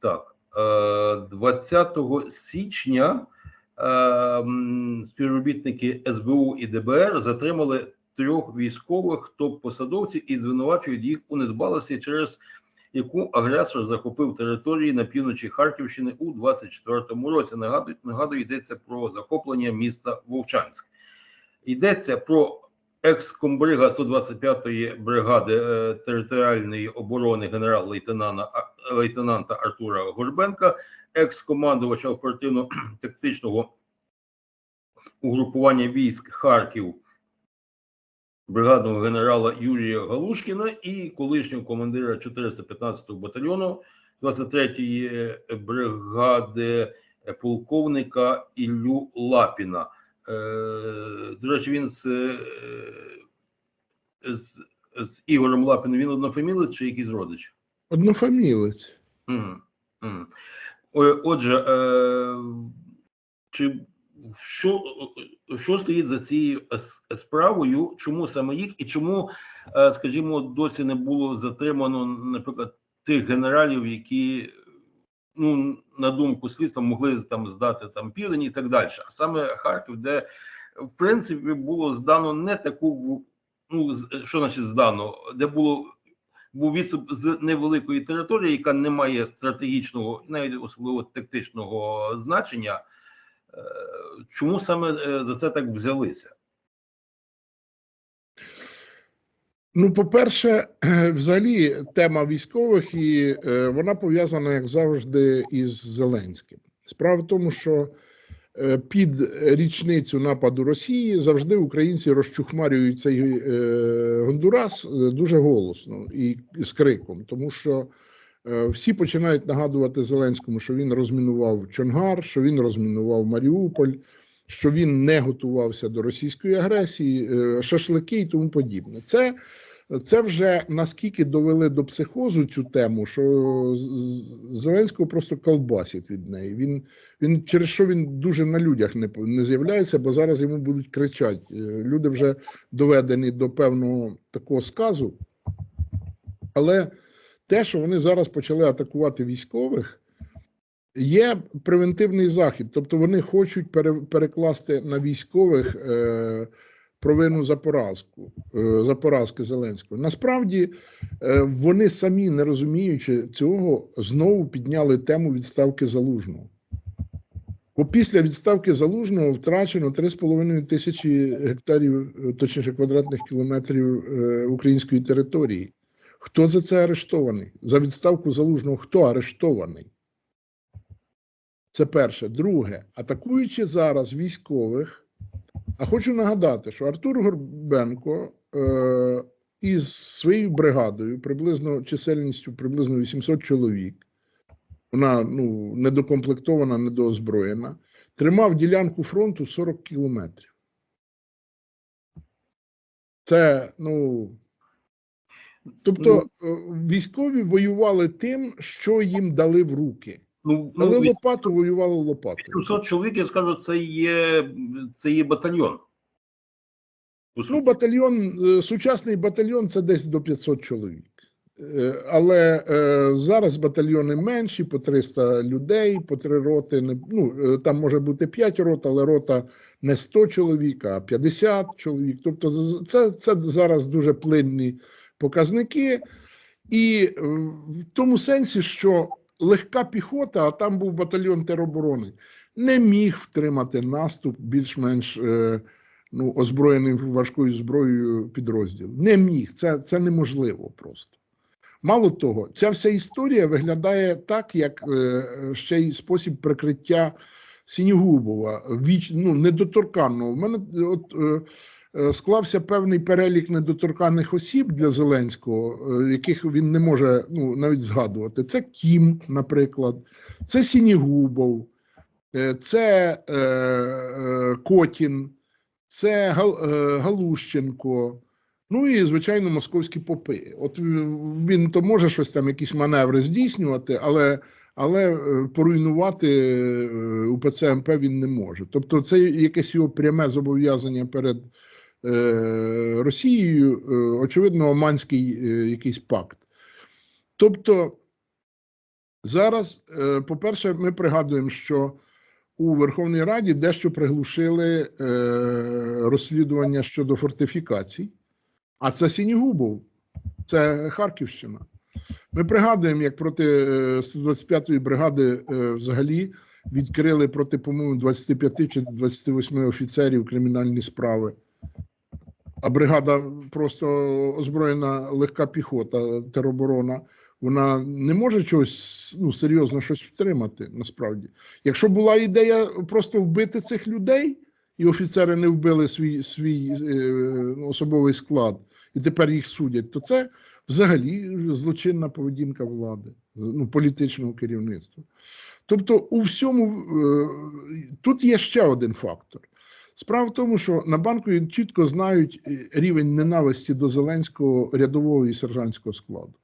Так, е, 20 січня е, співробітники СБУ і ДБР затримали трьох військових топ-посадовців і звинувачують їх у недбалості, через яку агресор захопив території на півночі Харківщини у 24-му році. Нагадую, нагадую, йдеться про захоплення міста Вовчанськ. Йдеться про екс-комбрига 125-ї бригади е, територіальної оборони генерал-лейтенанта Артура Горбенка, екс-командувача оперативно-тактичного угрупування військ Харків бригадного генерала Юрія Галушкіна і колишнього командира 415-го батальйону 23-ї бригади е, полковника Іллю Лапіна. Е, До речі, він з, е, з, з Ігорем Лапіним він однофамілець чи якийсь родич? Однофамілець. Мгм. О- Отже, е, чи що, що стоїть за цією справою? Чому саме їх, і чому, е, скажімо, досі не було затримано, наприклад, тих генералів, які, ну, на думку слідства, могли там здати там південь і так далі. А саме Харків, де в принципі було здано не таку, ну що значить здано, де було був відступ з невеликої території, яка не має стратегічного, навіть особливо тактичного значення. Е, Чому саме е, за це так взялися? Ну, по-перше, взагалі тема військових, і е, вона пов'язана, як завжди, із Зеленським. Справа в тому, що е, під річницю нападу Росії завжди українці розчухмарюють цей е, Гондурас е, дуже голосно і з криком, тому що е, всі починають нагадувати Зеленському, що він розмінував Чонгар, що він розмінував Маріуполь, що він не готувався до російської агресії, е, шашлики і тому подібне. Це це вже наскільки довели до психозу цю тему, що Зеленського просто колбасить від неї. Він, він через що він дуже на людях не, не з'являється, бо зараз йому будуть кричати. Е, Люди вже доведені до певного такого сказу. Але те, що вони зараз почали атакувати військових, є превентивний захід. Тобто вони хочуть пере, перекласти на військових е, провину за поразку, е, за поразки Зеленського. Насправді е, вони самі, не розуміючи цього, знову підняли тему відставки залужного. Бо після відставки залужного втрачено 3,5 тисячі гектарів, е, точніше квадратних кілометрів е, української території. Хто за це арештований? За відставку залужного хто арештований? Це перше. Друге, атакуючи зараз військових, а хочу нагадати, що Артур Горбенко е, із своєю бригадою, приблизно чисельністю приблизно 800 чоловік, вона ну, недокомплектована, недоозброєна, тримав ділянку фронту 40 кілометрів. Це, ну. Тобто е, військові воювали тим, що їм дали в руки. Ну, Дали ну лопату, воювали лопатою. 800 чоловік, я скажу, це є, це є батальйон. Ну, батальйон, е, сучасний батальйон це десь до 500 чоловік. Е, Але е, зараз батальйони менші, по 300 людей, по 3 роти. Не, ну, там може бути 5 рот, але рота не 100 чоловік, а 50 чоловік. Тобто це, це зараз дуже плинні показники. І в тому сенсі, що легка піхота, а там був батальйон тероборони, не міг втримати наступ більш-менш. Е, ну, озброєним важкою зброєю підрозділ. Не міг, це, це неможливо просто. Мало того, ця вся історія виглядає так, як е, ще й спосіб прикриття Сінігубова, віч, ну, недоторканного. У мене от, е, склався певний перелік недоторканих осіб для Зеленського, е, яких він не може ну, навіть згадувати. Це Кім, наприклад, це Сінігубов, е, це е, е, Котін це Гал, е, Галущенко, ну і, звичайно, московські попи. От він то може щось там, якісь маневри здійснювати, але, але е, поруйнувати е, УПЦ МП він не може. Тобто, це якесь його пряме зобов'язання перед е, Росією, е, очевидно, Оманський е, якийсь пакт. Тобто, Зараз, е, по-перше, ми пригадуємо, що у Верховній Раді дещо приглушили е, розслідування щодо фортифікацій, а це Сінігубов, це Харківщина. Ми пригадуємо, як проти е, 125-ї бригади е, взагалі відкрили проти, по-моєму, 25 чи 28 офіцерів кримінальні справи. А бригада просто озброєна легка піхота, тероборона. Вона не може чогось ну, серйозно щось втримати насправді. Якщо була ідея просто вбити цих людей, і офіцери не вбили свій, свій е, особовий склад, і тепер їх судять, то це взагалі злочинна поведінка влади, ну, політичного керівництва. Тобто, у всьому е, тут є ще один фактор. Справа в тому, що на банку чітко знають е, рівень ненависті до Зеленського рядового і сержантського складу.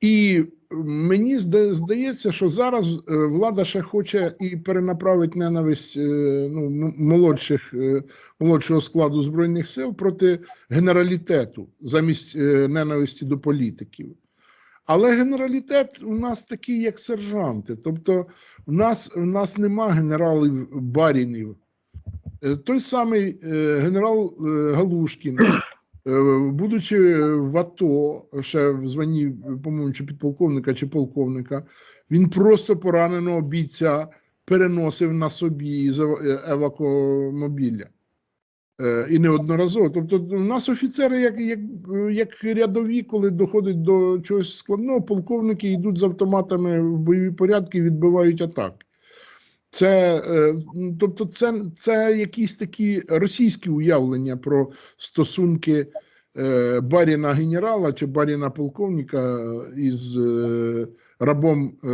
І мені здається, що зараз е, влада ще хоче і перенаправити ненависть е, ну, молодших, молодшого складу Збройних сил проти генералітету замість ненависті до політиків. Але генералітет у нас такий, як сержанти. Тобто, в нас, в нас нема генералів барінів. Е, Той самий е, генерал е, Галушкін, будучи в АТО, ще в званні, по-моєму, чи підполковника, чи полковника, він просто пораненого бійця переносив на собі з евакомобіля. І неодноразово. Тобто, у нас офіцери, як, як, як рядові, коли доходить до чогось складного, полковники йдуть з автоматами в бойові порядки і відбивають атаки. Це, е, тобто, це, це якісь такі російські уявлення про стосунки е, баріна генерала чи баріна полковника із е, рабом е,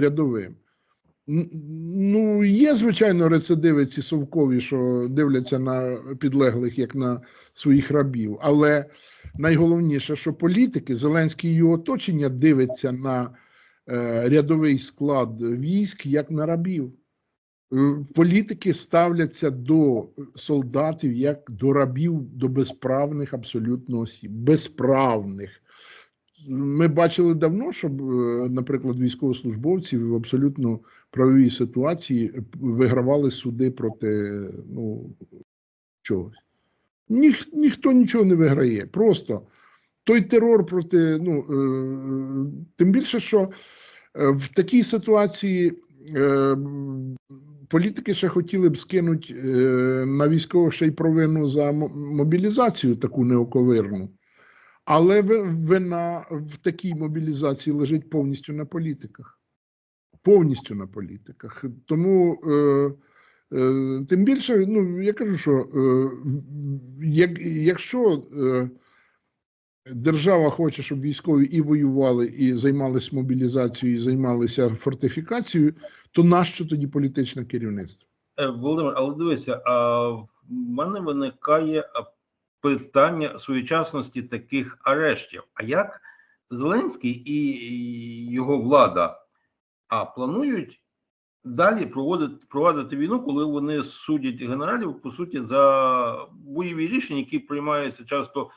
рядовим. Ну, є, звичайно, рецидиви ці совкові, що дивляться на підлеглих як на своїх рабів. Але найголовніше, що політики, Зеленський і його оточення дивиться на рядовий склад військ як на рабів. Е, Політики ставляться до солдатів як до рабів, до безправних абсолютно осіб. Безправних. Ми бачили давно, щоб, е, наприклад, військовослужбовці в абсолютно правовій ситуації е, вигравали суди проти ну, чогось. Ніх, ніхто нічого не виграє. Просто той терор проти. Ну, е, тим більше, що в такій ситуації е, політики ще хотіли б скинути е, на військових ще й провину за мобілізацію таку неоковирну. Але вина в такій мобілізації лежить повністю на політиках. Повністю на політиках. Тому, е, е, тим більше, ну, я кажу, що е, як, якщо е, держава хоче, щоб військові і воювали, і займалися мобілізацією, і займалися фортифікацією, то нащо тоді політичне керівництво? Е, Володимир, але дивися, а в мене виникає питання своєчасності таких арештів. А як Зеленський і його влада а планують далі проводити проводити війну, коли вони судять генералів по суті за бойові рішення, які приймаються часто,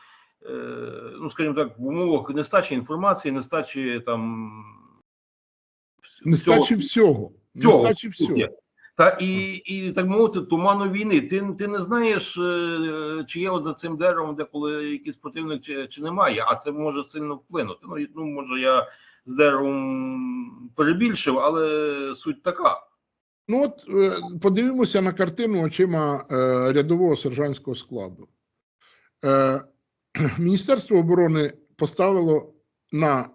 ну скажімо так, в умовах нестачі інформації, нестачі там Нестачі всього. Цього, Нестачі всього. Та і, і так мовити, туману війни. Ти, ти не знаєш, е, чи є от за цим деревом, де коли якийсь противник, чи, чи немає, а це може сильно вплинути. Ну, ну може, я з деревом перебільшив, але суть така. Ну от е, подивимося на картину очима е, рядового сержантського складу. Міністерство оборони поставило на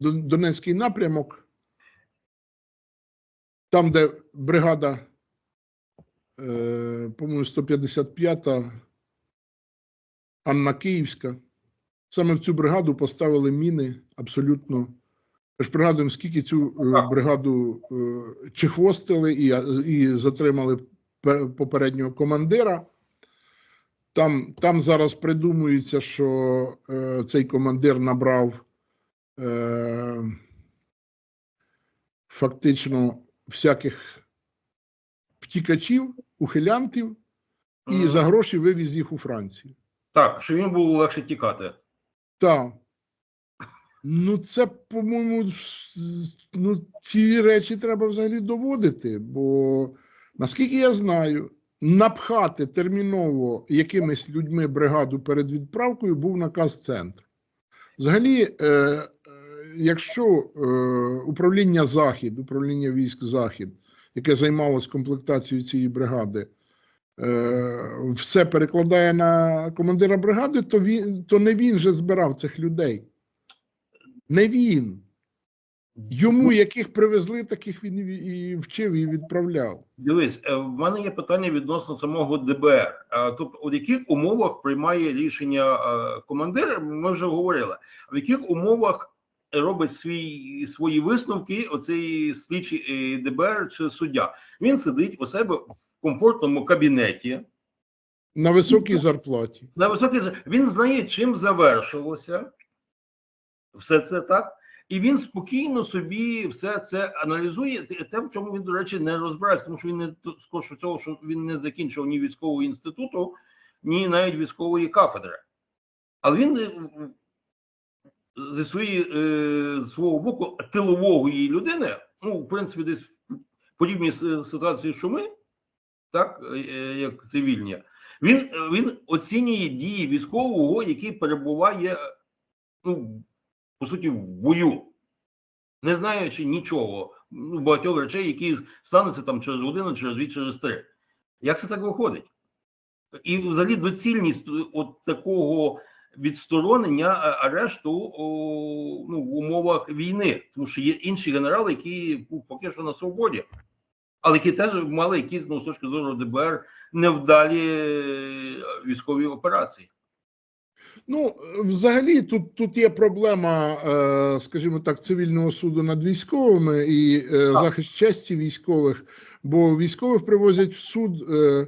Донецький напрямок, там, де бригада, е, по-моєму, 155-та Анна Київська. Саме в цю бригаду поставили міни абсолютно. Ми ж пригадуємо, скільки цю е, бригаду е, чехвостили і, і затримали попереднього командира. Там, там зараз придумується, що е, цей командир набрав е, фактично всяких втікачів, ухилянтів, і Мгм. за гроші вивіз їх у Францію. Так, щоб їм було легше тікати. Так. Ну, це, по-моєму, ну, ці речі треба взагалі доводити, бо наскільки я знаю, напхати терміново якимись людьми бригаду перед відправкою був наказ центру. Взагалі, е, е, якщо е, управління Захід, управління військ Захід, яке займалось комплектацією цієї бригади, е, все перекладає на командира бригади, то він то не він же збирав цих людей. Не він. Йому, яких привезли, таких він і вчив і відправляв. Дивись, е, в мене є питання відносно самого ДБР. Е, Тобто, у яких умовах приймає рішення е, командир? Ми вже говорили. В яких умовах робить свій свої висновки оцей слідчий ДБР чи суддя? Він сидить у себе в комфортному кабінеті. На високій зарплаті. На високий з- він знає, чим завершилося все це так, і він спокійно собі все це аналізує. Те, в чому він, до речі, не розбирається, тому що він не скорше цього, що він не закінчив ні військового інституту, ні навіть військової кафедри. Але він е, зі своєї е, свого боку тилової людини, ну, в принципі, десь с- ситуації, що ми, так, е, як цивільні, він, він оцінює дії військового, який перебуває, ну, по суті, в бою, не знаючи нічого, ну, багатьох речей, які стануться там через годину, через дві, через три. Як це так виходить? І взагалі доцільність е, от такого відсторонення е, арешту о, ну, в умовах війни, тому що є інші генерали, які ну, поки що на свободі, але які теж мали якісь ну, з точки зору ДБР невдалі е, військові операції. Ну, взагалі, тут, тут є проблема, е, скажімо так, цивільного суду над військовими і е, захист честі військових, бо військових привозять в суд е,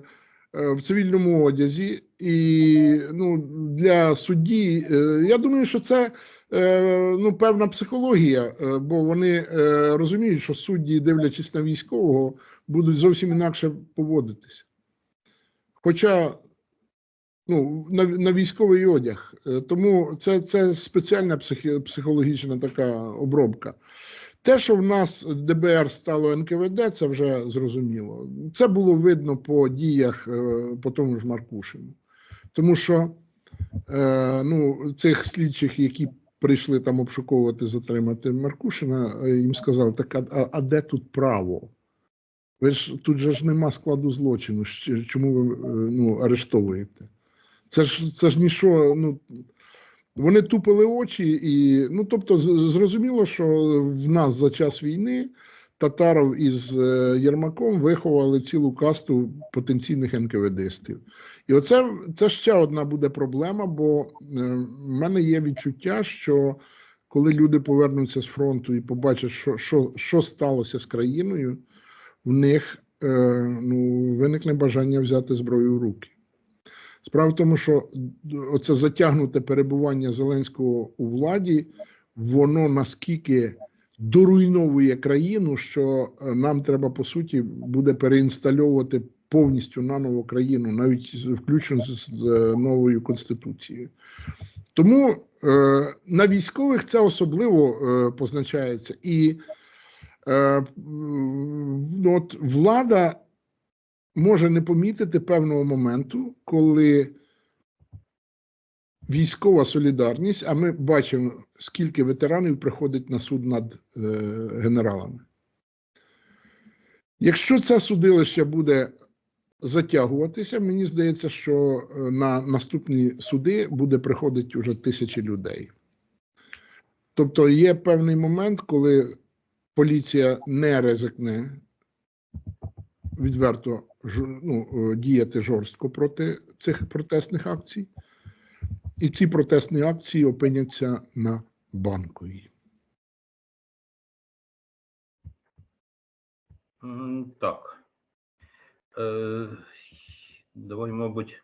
в цивільному одязі, і ну, для судді, я думаю, що це ну, певна психологія, бо вони розуміють, що судді, дивлячись на військового, будуть зовсім інакше поводитися. Хоча ну, на, на військовий одяг. Е, Тому це, це спеціальна психологічна така обробка. Те, що в нас ДБР стало НКВД, це вже зрозуміло. Це було видно по діях е, по тому ж Маркушину. Тому що е, ну, цих слідчих, які прийшли там обшуковувати, затримати Маркушина, е, їм сказали, так а, а- де тут право? Ви ж тут же ж нема складу злочину. Чому ви ну, арештовуєте? Це ж це ж нічого. Ну вони тупили очі, і ну тобто, зрозуміло, що в нас за час війни татаров із е, Єрмаком виховали цілу касту потенційних НКВДстів. І оце це ще одна буде проблема, бо е, в мене є відчуття, що коли люди повернуться з фронту і побачать, що, що, що сталося з країною, в них е, ну, виникне бажання взяти зброю в руки. Справа в тому, що оце затягнуте перебування Зеленського у владі, воно наскільки доруйновує країну, що е, нам треба по суті буде переінстальовувати повністю на нову країну, навіть включно з, з е, новою конституцією. Тому е, на військових це особливо е, позначається, і е, ну, от влада може не помітити певного моменту, коли військова солідарність, а ми бачимо, скільки ветеранів приходить на суд над е, генералами. Якщо це судилище буде затягуватися, мені здається, що е, на наступні суди буде приходити вже тисячі людей. Тобто є певний момент, коли поліція не ризикне відверто ну, е, діяти жорстко проти цих протестних акцій, і ці протестні акції опиняться на банковій. Так. Е, давай, мабуть.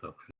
Так,